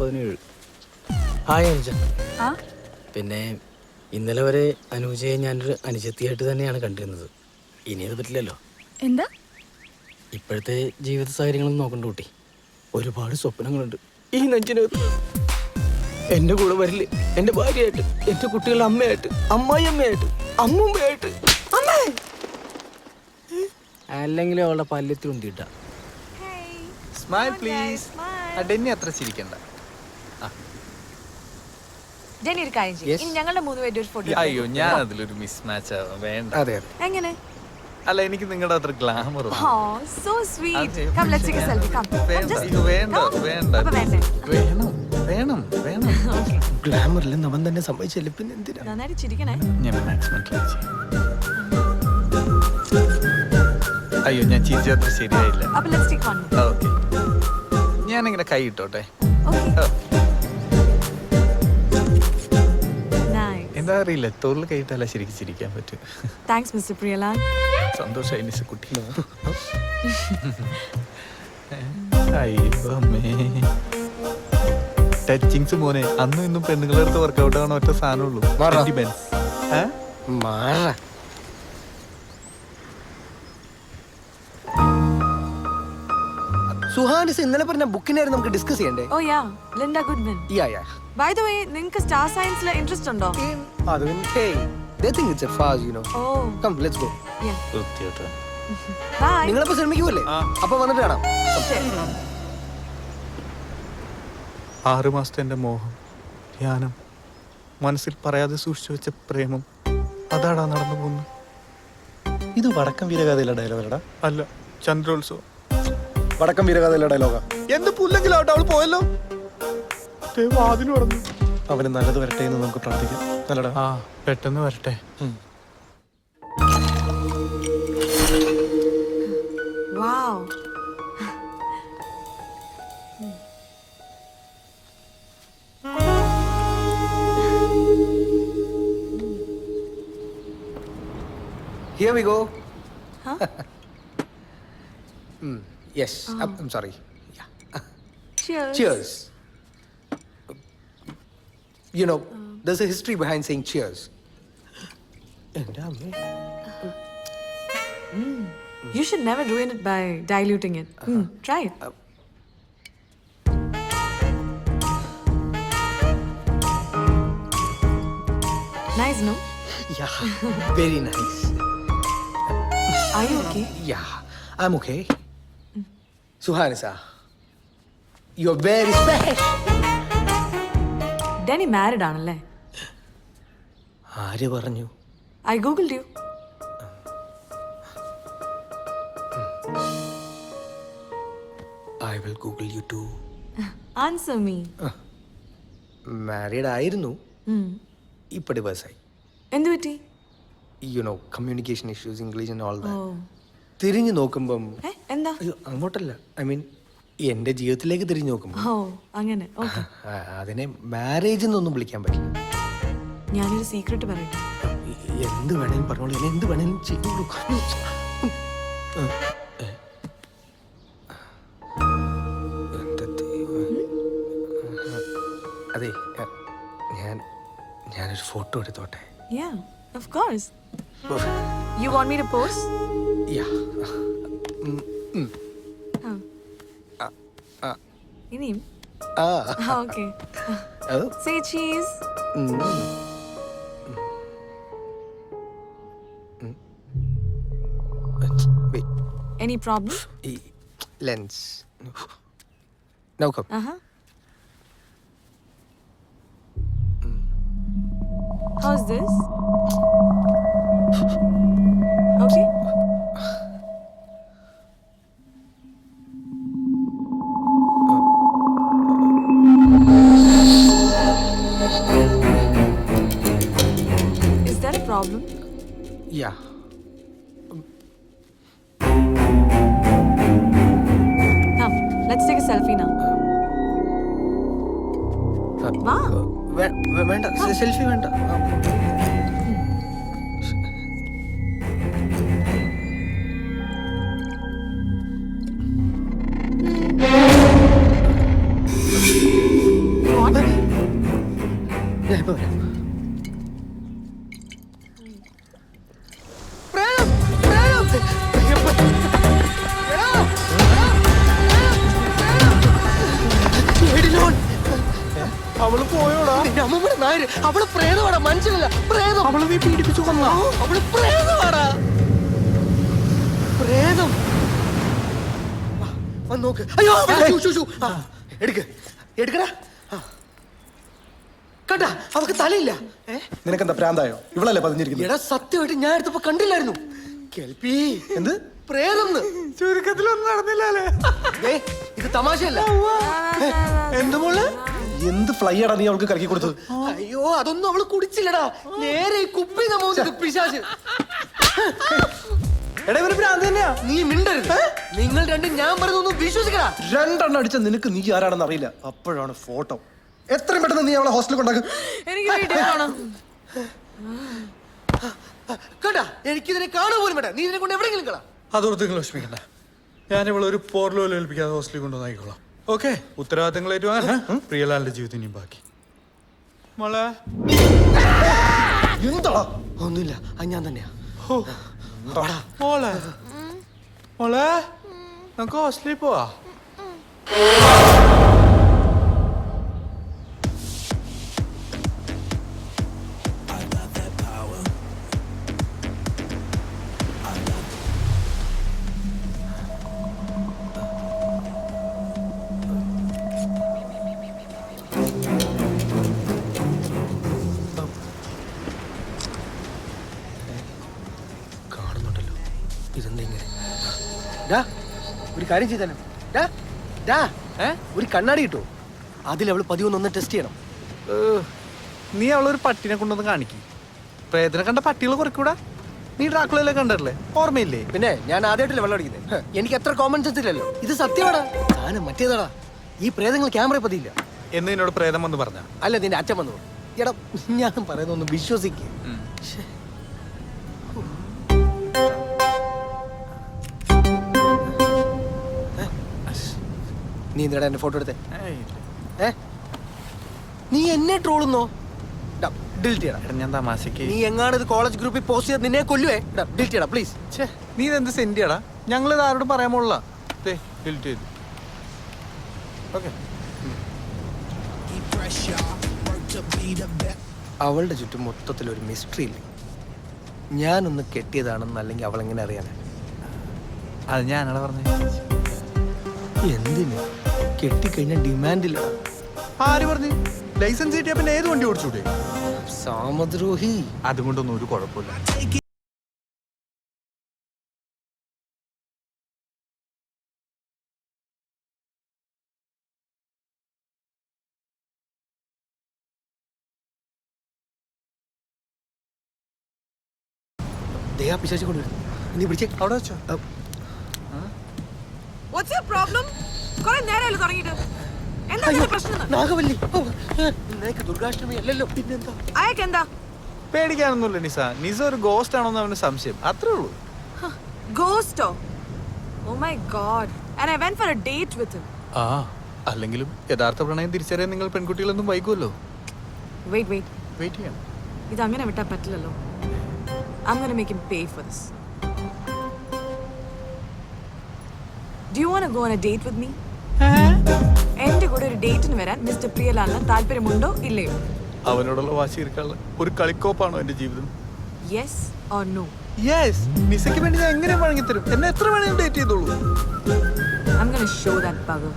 പതിനേഴ് ഹായ് അനുജ. ആ? പിന്നെ ഇന്നലെ വരെ അനുജയെ ഞാനൊരു അനുജത്തിയായിട്ട് തന്നെയാണ് കണ്ടിരുന്നത്. ഇനി അത് പറ്റില്ലല്ലോ. എന്താ? ഇപ്പോഴത്തെ ജീവിത സാഹചര്യങ്ങളൊന്നും നോക്കണ്ട കൂട്ടി. ഒരുപാട് സ്വപ്നങ്ങളുണ്ട്. ഈ നെഞ്ചിനകത്ത്. എന്റെ കൂടെ വരില്ല? എന്റെ ഭാര്യയായിട്ട് എന്റെ കുട്ടികളുടെ അമ്മയായിട്ട് അമ്മായി അമ്മയായിട്ട് അമ്മുമ്മയായിട്ട്. അല്ലെങ്കിൽ അല്ലെങ്കിലും അവളുടെ പല്ലത്തിൽ ഉണ്ടിട്ട സ്മൈൽ പ്ലീസ് അടന്നെ അത്ര ചിരിക്കണ്ട. ജെനി ഒരു കാര്യം ചെയ്യും. ഇനി ഞങ്ങളുടെ മൂന്ന് പേരുടെ ഒരു ഫോട്ടോ അയ്യോ ഞാൻ അതിലൊരു മിസ് മാച്ച് ആവാം. വേണ്ട. അതെ അതെ എങ്ങനെ? അല്ല എനിക്ക് നിങ്ങളുടെ അത്ര glamour oh so sweet come let's take a selfie come വേണ്ട വേണ്ട വേണം വേണം വേണം. ഗ്ലാമറിൽ അവൻ തന്നെ സംഭവിച്ചില്ല പിന്നെ എന്തിനാ? നന്നായിട്ട് ചിരിക്കണേ. ഞാൻ മാക്സിമം ട്രൈ ചെയ്യും. അയ്യോ ഞാൻ ചിരിച്ച അത്ര ശരിയായില്ല. അപ്പൊ ലെറ്റ്സ് ടേക്ക് വൺ ഓക്കെ ഞാനിങ്ങനെ കൈ ഇട്ടോട്ടെ. ഓക്കേ എന്താ അറിയില്ല. തോളിൽ കൈ ഇട്ടാലേ ശരിക്കും ചിരിക്കാൻ പറ്റും. താങ്ക്സ് മിസ്റ്റർ പ്രിയലാൽ സന്തോഷമായി മിസ് കുട്ടി ടച്ചിങ്സ് മോനെ അന്നും ഇന്നും പെണ്ണുങ്ങളെ അടുത്ത് വർക്കൗട്ട് ആവണ ഒറ്റ സാധനമുള്ളൂ? സുഹാനിസ് ഇന്നലെ പറഞ്ഞ ബുക്കിനായിരുന്നു നമുക്ക് ഡിസ്കസ് ചെയ്യണ്ടേ? ഓ yeah Linda Goodman yeah yeah by the way നിങ്ങൾക്ക് സ്റ്റാർ സയൻസിൽ ഇൻട്രസ്റ്റ് ഉണ്ടോ? അത് hey they think it's a farce you know. Oh. Come let's go. വൃത്തികെട്ടോ. ബൈ നിങ്ങളിപ്പോ ശ്രമിക്കുമല്ലേ ആ. അപ്പൊ വന്നിട്ട് കാണാം. ആറ് മാസത്തെ എന്റെ മോഹം ധ്യാനം മനസ്സിൽ പറയാതെ സൂക്ഷിച്ചു വെച്ച പ്രേമം അതാടാ നടന്നു പോകുന്നു ഇത് വടക്കം വീരഗാഥയിലെ ഡയലോഗടാ അല്ല ചന്ദ്രോത്സവം. വടക്കം വീരഗാഥയിലെ ഡയലോഗാ എന്ത് പുല്ലെങ്കിലാവട്ടെ അവൾ പോയല്ലോ? ദേ വാതിൽ പറഞ്ഞു അവന് നല്ലത് വരട്ടെ എന്ന് നമുക്ക് പ്രാർത്ഥിക്കാം. നല്ലടാ ആ പെട്ടെന്ന് വരട്ടെ. Wow. Here we go. Huh? mm, yes. Oh. I'm, I'm sorry. Yeah. Cheers. cheers. you know there's a history behind saying cheers എൻ്റെ അമ്മേ You should never ruin it by diluting it. Mm, try it. Nice, no? yeah very nice Are you okay? Yeah, I'm okay. Suhanisa, you're very special. Danny married ആണല്ലേ? ആര് പറഞ്ഞു? I Google you. I will Google you too. Answer me married ആയിരുന്നു. ഇപ്പോൾ ഇപ്പൊ ഡിവേഴ്സായി എന്ത് പറ്റി? You know communication issues English and all that തിരിഞ്ഞു നോക്കുമ്പോൾ എന്താ? അങ്ങോട്ടല്ല. ഐ മീൻ എന്റെ ജീവിതത്തിലേക്ക് തിരിഞ്ഞു നോക്കുമ്പോൾ ഓ അങ്ങനെ. ഓക്കെ ആ, അതിനെ മാരേജ് എന്നൊന്നും വിളിക്കാൻ പറ്റില്ല. ഞാനൊരു സീക്രട്ട് പറയട്ടെ? എന്ത് വേണേലും പറഞ്ഞോളൂ. എന്നെ എന്ത് വേണേലും ചെയ്തോളൂ. ദൈവമേ. അതെ ഞാൻ ഞാനൊരു ഫോട്ടോ എടുത്തോട്ടെ? Yeah of course You want me to pose? Yeah. ഇനിയും ആ. Okay. Oh, say cheese um. Wait, any problem ഈ ലെൻസ് നോക്കാം Uh-huh. How's this? Okay. problem? Yeah. Come, let's take a selfie now. വാ വേണ്ട selfie വേണ്ട നായര് അവൾ പ്രേതമാടാ മനുഷ്യനല്ല. പ്രേതം. അവൾ നീ പീഡിപ്പിച്ചു കൊന്നാ? അവൾ പ്രേതമാടാ പ്രേതം. വന്ന് നോക്ക്. അയ്യോ എടുക്ക. എടുക്കടാ. ആ. അവക്ക് തലയില്ല. നിനക്കെന്താ പ്രാന്തായോ? ഇവളല്ലേ പതിഞ്ഞിരിക്കുന്നത്? എടാ സത്യമായിട്ട് ഞാൻ എടുത്തപ്പോ കണ്ടില്ലായിരുന്നു. കേൾപ്പി. എന്ത്? പ്രേതം ചുരുക്കത്തിലൊന്നും നടന്നില്ലല്ലേ ഇത് തമാശയല്ല. എന്ത് മോൾ? എന്ത് ഫ്ലൈ ആടാ നീ അവൾക്ക് കറക്കി കൊടുത്തത്? അയ്യോ അതൊന്നും അവൾ കുടിച്ചില്ലടാ. നേരെ ഈ കുപ്പി നമ്മ പിശാച് എടാ ഇവർ ഭ്രാന്ത് തന്നെയാ. നീ മിണ്ടരുത്. നിങ്ങൾ രണ്ടും ഞാൻ പറഞ്ഞൊന്നും വിശ്വസിക്കടാ. രണ്ടെണ്ണം അടിച്ച നിനക്ക് നീ ആരാണെന്ന് അറിയില്ല. അപ്പോഴാണ് ഫോട്ടോ. എത്രയും പെട്ടെന്ന് നീ അവളെ ഹോസ്റ്റലിൽ കൊണ്ടാക്കും എനിക്ക് വീഡിയോ കാണാം എനിക്കിതിനെ കാണാൻ പോലും വേണ്ട നീ ഇതിനെ കൊണ്ട് എവിടെയെങ്കിലും കളാ. അതോർത്ത് നിങ്ങൾ വിഷമിക്കണ്ട. ഞാൻ ഇവളെ ഒരു പോർലോലും ഏൽപ്പിക്കാതെ ഹോസ്റ്റലിൽ കൊണ്ടുവന്നായിക്കോളാം ഓക്കെ? ഉത്തരവാദിത്തങ്ങൾ ഏറ്റുവാങ്ങാൻ പ്രിയലാലിന്റെ ജീവിതം ഇനിയും ബാക്കി. മോളെ. എന്താ? ഒന്നുമില്ല. അത് ഞാൻ തന്നെയാ. ഹോ. മോളെ. മോളെ. നമുക്ക് ഹോസ്റ്റലിൽ പോവാ. കാണുന്നുണ്ടല്ലോ ഇതെന്താ ഡാ, ഒരു കാര്യം ചെയ്താലോ? ഡാ, ഡാ, ഏ? ഒരു കണ്ണാടി കിട്ടുമോ അതിൽ അവൾ പതിവൊന്നൊന്ന് ടെസ്റ്റ് ചെയ്യണം. നീ അവളൊരു പട്ടിനെ കൊണ്ടൊന്ന് കാണിക്കും. പ്രേതനെ കണ്ട പട്ടികൾ കുറയ്ക്കൂടാ? നീ ഡ്രാക്കുളയിലെ കണ്ടല്ലേ ഓർമ്മയില്ലേ? പിന്നെ ഞാൻ ആദ്യമായിട്ടല്ലേ വെള്ളം അടിക്കുന്നത് എനിക്ക് എത്ര കോമൺ സെൻസ് ഇല്ലല്ലോ. ഇത് സത്യമാടാ. സാധനം മറ്റേതാടാ. ഈ പ്രേതങ്ങൾ ക്യാമറ പതിയില്ല. എന്ന് നിന്നോട് പ്രേതം വന്ന് പറഞ്ഞ? അല്ല നിന്റെ അച്ഛൻ വന്നു. എടാ ഞാൻ പറയുന്നൊന്ന് വിശ്വസിക്കുക നീ എന്തിനാ എന്റെ ഫോട്ടോ എടുത്തേ? ഏ? നീ എന്നെ ട്രോളുന്നോ ഞാൻ തമാശക്ക് നീ എങ്ങാണ് ഇത് കോളേജ് ഗ്രൂപ്പിൽ പോസ്റ്റ് ചെയ്ത് നിന്നെ കൊല്ലുവേ. പ്ലീസ് നീ ഇതെന്ത് സെന്റിയാടാ ഞങ്ങൾ ഇത് ആരോടും പറയാൻ പോലുള്ള ഡിലീറ്റ് ചെയ്തു. ഓക്കെ. അവളുടെ ചുറ്റും മൊത്തത്തിൽ ഒരു മിസ്റ്ററി ഇല്ലേ? ഞാനൊന്ന് കെട്ടിയതാണെന്ന് അല്ലെങ്കിൽ അവൾ എങ്ങനെ അറിയാനാ? അത് ഞാനാണ് പറഞ്ഞത്? എന്തിന്? കെട്ടിക്കഴിഞ്ഞാൽ ഡിമാൻഡില്ല. ആര് പറഞ്ഞു? ലൈസൻസ് കിട്ടിയ പിന്നെ ഏത് വണ്ടി ഓടിച്ചൂടെ? സാമദ്രോഹി. അതുകൊണ്ടൊന്നും ഒരു കുഴപ്പമില്ല. ദേഹാ പിശാചി കൊണ്ടുവരും നീ പിടിച്ചേ. അവിടെ വെച്ചോ. വാട്ട്സ് യുവർ പ്രോബ്ലം കുറെ നേരമല്ലേ തുടങ്ങിയിട്ട്. എന്താ നിന്റെ പ്രശ്നം നാഗവല്ലി. ഓ, ദുർഗാഷ്ടമി അല്ലല്ലോ പിന്നെന്താ? അയാൾക്ക് പേടിക്കാനൊന്നുമില്ല നിസ. നിസ ഒരു ഗോസ്റ്റ് ആണോന്ന് അവന് സംശയം. അത്രേ ഉള്ളൂ. ഗോസ്റ്റോ ഓ? My god and I went for a date with him ആ അല്ലെങ്കിലും യഥാർത്ഥ പ്രണയം തിരിച്ചറിയാൻ നിങ്ങൾ പെൺകുട്ടികളൊന്നും വൈകുമല്ലോ വെയിറ്റ് വെയിറ്റ് വെയിറ്റ് ചെയ്യാം. ഇത് അങ്ങനെ വിട്ടാൽ പറ്റില്ലല്ലോ. I'm gonna make him pay for this. Do you want to go on a date with me? എന്റെ കൂടെ ഒരു ഡേറ്റിന് വരാൻ മിസ്റ്റർ പ്രിയലാലിന് താല്പര്യമുണ്ടോ ഇല്ലയോ? അവനോടുള്ള വാശി ഇരിക്കാനുള്ള ഒരു കളിക്കോപ്പാണോ എന്റെ ജീവിതം? യെസ് ഓർ നോ യെസ് നിസയ്ക്ക് വേണ്ടി ഞാൻ എങ്ങനെ വഴങ്ങിത്തരും? എന്നെ എത്ര വേണമെങ്കിലും ഡേറ്റ് ചെയ്തോളൂ. I'm gonna show that bugger.